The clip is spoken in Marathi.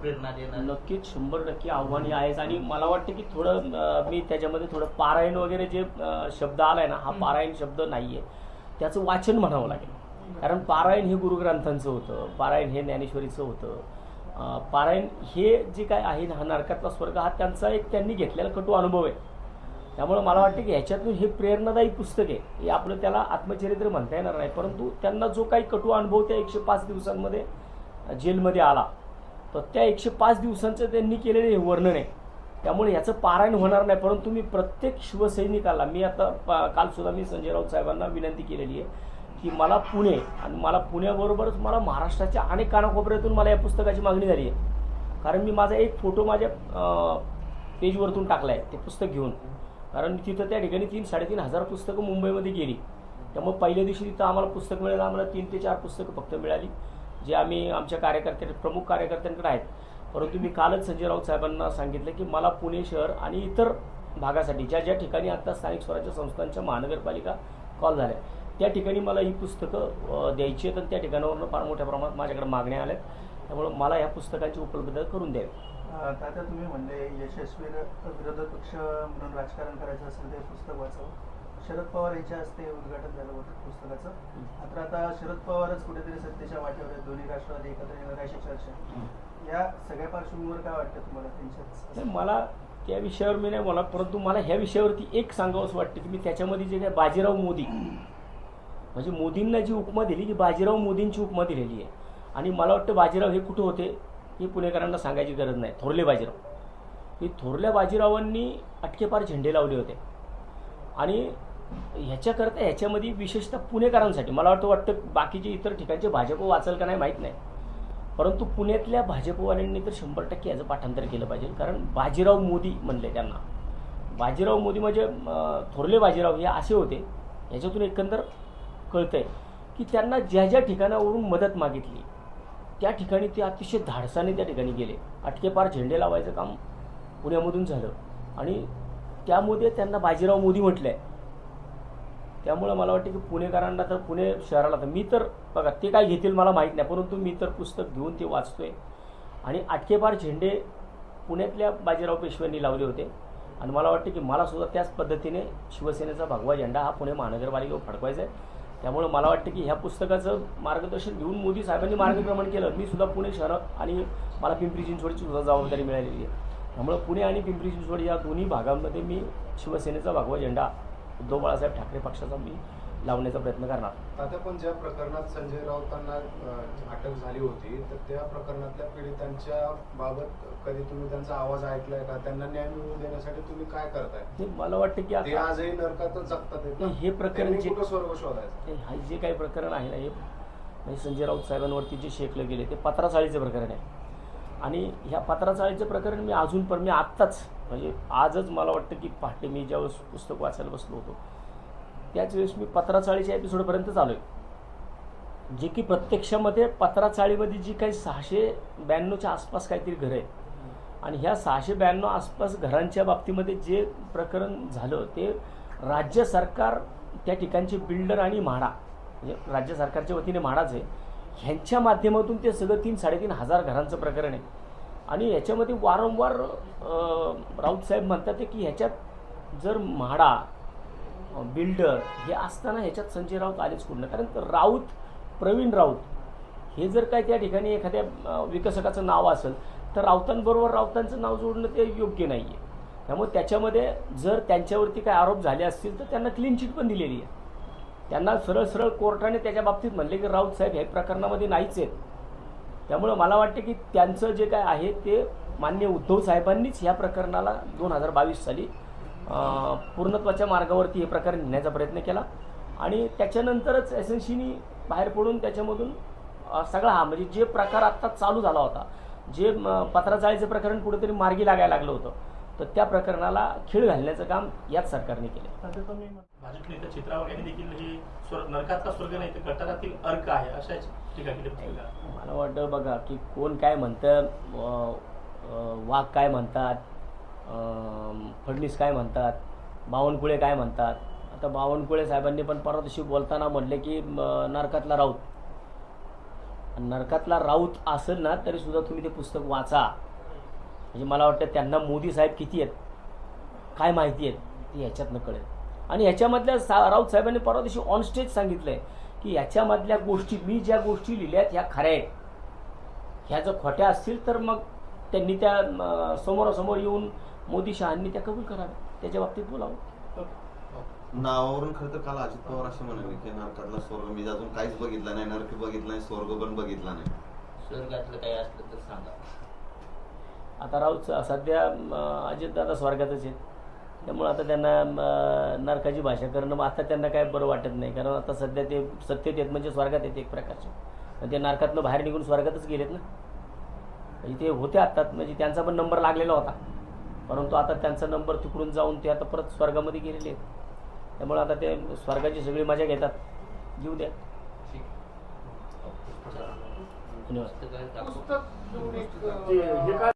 प्रेरणा देणार. नक्कीच शंभर टक्के आव्हान हे आहेच आणि मला वाटतं की थोडं मी त्याच्यामध्ये थोडं पारायण वगैरे जे शब्द आलाय ना हा पारायण शब्द नाहीये. त्याचं वाचन म्हणावं लागेल. कारण पारायण हे गुरुग्रंथांचं होतं पारायण हे ज्ञानेश्वरीचं होतं. पारायण हे जे काय आहे ना हा नरकातला स्वर्ग हा त्यांचा एक त्यांनी घेतलेला कटू अनुभव आहे. त्यामुळे मला वाटतं की ह्याच्यातून हे प्रेरणादायी पुस्तक आहे. हे आपलं त्याला आत्मचरित्र म्हणता येणार नाही परंतु त्यांना जो काही कटू अनुभव त्या एकशे पाच दिवसांमध्ये जेलमध्ये आला तर त्या एकशे पाच दिवसांचं त्यांनी केलेलं हे वर्णन आहे. त्यामुळे ह्याचं पारायण होणार नाही परंतु मी प्रत्येक शिवसैनिकाला मी आता पा कालसुद्धा मी संजय राऊत साहेबांना विनंती केलेली आहे की मला पुणे आणि मला पुण्याबरोबरच मला महाराष्ट्राच्या अनेक कानाकोपऱ्यातून मला या पुस्तकाची मागणी झाली आहे. कारण मी माझा एक फोटो माझ्या पेजवरतून टाकला आहे ते पुस्तक घेऊन. कारण तिथं त्या ठिकाणी तीन साडेतीन हजार पुस्तकं मुंबईमध्ये गेली. त्यामुळे पहिल्या दिवशी तिथं आम्हाला पुस्तक मिळालं आम्हाला तीन ते चार पुस्तकं फक्त मिळाली. जे आम्ही आमच्या कार्यकर्ते प्रमुख कार्यकर्त्यांकडे आहेत. परंतु मी कालच संजय राऊत साहेबांना सांगितलं की मला पुणे शहर आणि इतर भागासाठी ज्या ज्या ठिकाणी आता स्थानिक स्वराज्य संस्थांच्या महानगरपालिका कॉल झाल्या त्या ठिकाणी मला ही पुस्तकं द्यायची आहेत आणि त्या ठिकाणावरून फार मोठ्या प्रमाणात माझ्याकडे मागण्या आल्या आहेत. त्यामुळे मला ह्या पुस्तकांची उपलब्धता करून द्यावी. अं, तात्या तुम्ही म्हणले यशस्वी र- विरोधी पक्ष म्हणून राजकारण करायचं असेल ते पुस्तक वाचावं. शरद पवार यांच्या हस्ते उद्घाटन झालं होतं पुस्तकाचं. मात्र आता शरद पवारच कुठेतरी सत्तेच्या वाटेवर आहेत. दोन्ही राष्ट्रवादी एकत्र येणार अशी चर्चा. या सगळ्या पार्श्वभूमीवर काय वाटतं तुम्हाला त्यांच्याच नाही, मला त्या विषयावर मी नाही बोला परंतु मला ह्या विषयावरती एक सांगावंसं वाटतं की मी त्याच्यामध्ये जे काय बाजीराव मोदी म्हणजे मोदींना जी उपमा दिली की बाजीराव मोदींची उपमा दिलेली आहे. आणि मला वाटतं बाजीराव हे कुठं होते हे पुणेकरांना सांगायची गरज नाही. थोरले बाजीराव. हे थोरल्या बाजीरावांनी अटकेपार झेंडे लावले होते. आणि ह्याच्याकरता ह्याच्यामध्ये विशेषतः पुणेकरांसाठी मला वाटतं वाटतं बाकीचे इतर ठिकाणचे भाजप वाचल का नाही माहीत नाही. परंतु पुण्यातल्या भाजपवाल्यांनी तर शंभर टक्के याचं पाठांतर केलं पाहिजे. कारण बाजीराव मोदी म्हणले त्यांना. बाजीराव मोदी म्हणजे थोरले बाजीराव हे असे होते याच्यातून एकंदर कळतं आहे की त्यांना ज्या ज्या ठिकाणावरून मदत मागितली त्या ठिकाणी ते अतिशय धाडसाने त्या ठिकाणी गेले. अटकेपार झेंडे लावायचं काम पुण्यामधून झालं. आणि त्यामध्ये त्यांना बाजीराव मोदी म्हटलं आहे त्यामुळं मला वाटतं की पुणेकरांना तर पुणे शहराला तर मी तर बघा ते काय घेतील मला माहीत नाही परंतु मी तर पुस्तक घेऊन ते वाचतो आहे आणि आटकेपार झेंडे पुण्यातल्या बाजीराव पेशव्यांनी लावले होते. आणि मला वाटते की मलासुद्धा त्याच पद्धतीने शिवसेनेचा भगवा झेंडा हा पुणे महानगरपालिकेवर फडकवायचा आहे. त्यामुळं मला वाटतं की ह्या पुस्तकाचं मार्गदर्शन घेऊन मोदी साहेबांनी मार्गक्रमण केलं. मी सुद्धा पुणे शहर आणि मला पिंपरी चिंचवडची सुद्धा जबाबदारी मिळालेली आहे. त्यामुळं पुणे आणि पिंपरी चिंचवड या दोन्ही भागांमध्ये मी शिवसेनेचा भगवा झेंडा उद्धव बाळासाहेब ठाकरे पक्षाचा मी लावण्याचा प्रयत्न करणार. आता पण ज्या प्रकरणात संजय राऊतांना अटक झाली होती तर त्या प्रकरणातल्या पीडितांच्या बाबत कधी तुम्ही त्यांचा आवाज ऐकलाय का? त्यांना न्याय मिळवून देण्यासाठी तुम्ही काय करताय? ते मला वाटतं की ते आजही नरकातच जगतात हे प्रकरण जे- स्वर्ग शोधायचं? जे काही प्रकरण आहे ना हे संजय राऊत साहेबांवरती जे शेकलं गेले ते पत्राचाळीचं प्रकरण आहे. आणि ह्या पत्राचाळीचं प्रकरण मी अजून पण मी आत्ताच म्हणजे आजच मला वाटतं की पहाटे मी ज्यावेळेस पुस्तक वाचायला बसलो होतो त्याच वेळेस मी पत्राचाळीच्या एपिसोडपर्यंत चालू आहे जे की प्रत्यक्षामध्ये पत्राचाळीमध्ये जी काही सहाशे ब्याण्णवच्या आसपास काहीतरी घरं आहेत. आणि ह्या सहाशे ब्याण्णव आसपास घरांच्या बाबतीमध्ये जे प्रकरण झालं ते राज्य सरकार त्या ठिकाणचे बिल्डर आणि म्हाडा म्हणजे राज्य सरकारच्या वतीने म्हाडाच आहे. ह्यांच्या माध्यमातून ते सगळं तीन साडेतीन हजार घरांचं प्रकरण आहे. आणि ह्याच्यामध्ये वारंवार राऊत साहेब म्हणतात ते की ह्याच्यात जर म्हाडा बिल्डर हे असताना ह्याच्यात संजय राऊत आलेच कुठलं कारण राऊत प्रवीण राऊत हे जर काय त्या ठिकाणी एखाद्या विकसकाचं नाव असेल तर राऊतांबरोबर राऊतांचं नाव जोडणं ते योग्य नाही आहे त्यामुळे त्याच्यामध्ये जर त्यांच्यावरती काय आरोप झाले असतील तर त्यांना क्लीन चिट पण दिलेली आहे. त्यांना सरळ सरळ कोर्टाने त्याच्या बाबतीत म्हणले की राऊत साहेब हे प्रकरणामध्ये नाहीच आहेत. त्यामुळं मला वाटतं की त्यांचं जे काय आहे ते मान्य उद्धव साहेबांनीच ह्या प्रकरणाला दोन हजार बावीस साली पूर्णत्वाच्या मार्गावरती हे प्रकरण नेण्याचा प्रयत्न केला. आणि त्याच्यानंतरच एस एन सीनी बाहेर पडून त्याच्यामधून सगळा हा म्हणजे जे प्रकार आत्ता चालू झाला होता जे पत्राचाळीचं प्रकरण कुठेतरी मार्गी लागायला लागलं होतं तर त्या प्रकरणाला खीळ घालण्याचं काम याच सरकारने केलं. तात्या तुम्ही भाजप नेता चित्रा वगैरे देखील हे नरकातला स्वर्ग नाही तर गटारातील अर्क आहे अशा टीका केली. मला वाटतं बघा की कोण काय म्हणतं वाघ काय म्हणतात फडणीस काय म्हणतात बावनकुळे काय म्हणतात. आता बावनकुळे साहेबांनी पण परवा दिवशी बोलताना म्हटले की नरकातला राऊत. नरकातला राऊत असेल ना तरी सुद्धा तुम्ही ते पुस्तक वाचा. म्हणजे मला वाटतं त्यांना मोदी साहेब किती आहेत? काय माहिती आहेत? ते ह्याच्यातनं कळेल. आणि ह्याच्यामधल्या सा राऊत साहेबांनी परवा दिवशी ऑन स्टेज सांगितलंय की ह्याच्यामधल्या गोष्टी मी ज्या गोष्टी लिहिल्यात ह्या खऱ्या आहेत. ह्या जर खोट्या असतील तर मग त्यांनी त्या समोरासमोर येऊन मोदी शहांनी त्या कबूल कराव्या त्याच्या बाबतीत बोलावं. नावावरून खरं तर काल अजित पवार असे म्हणाले की नरकातला स्वर्ग मी अजून काहीच बघितलं नाही नरक बघितलं नाही स्वर्ग पण बघितला नाही. स्वर्गातलं काही असलं तर सांगा. आता राऊत सध्या अजितदादा स्वर्गातच आहेत. त्यामुळे आता त्यांना नरकाची भाषा करणं मग आता त्यांना काय बरं वाटत नाही. कारण आता सध्या ते सत्तेत आहेत म्हणजे स्वर्गात आहेत एक प्रकारचे. आणि ते नरकातनं बाहेर निघून स्वर्गातच गेलेत ना. म्हणजे ते होते आता म्हणजे त्यांचा पण नंबर लागलेला होता. परंतु आता त्यांचा नंबर तिकडून जाऊन ते आता परत स्वर्गामध्ये गेलेले आहेत. त्यामुळे आता ते स्वर्गाची सगळी मजा घेतात. घेऊ द्या. धन्यवाद.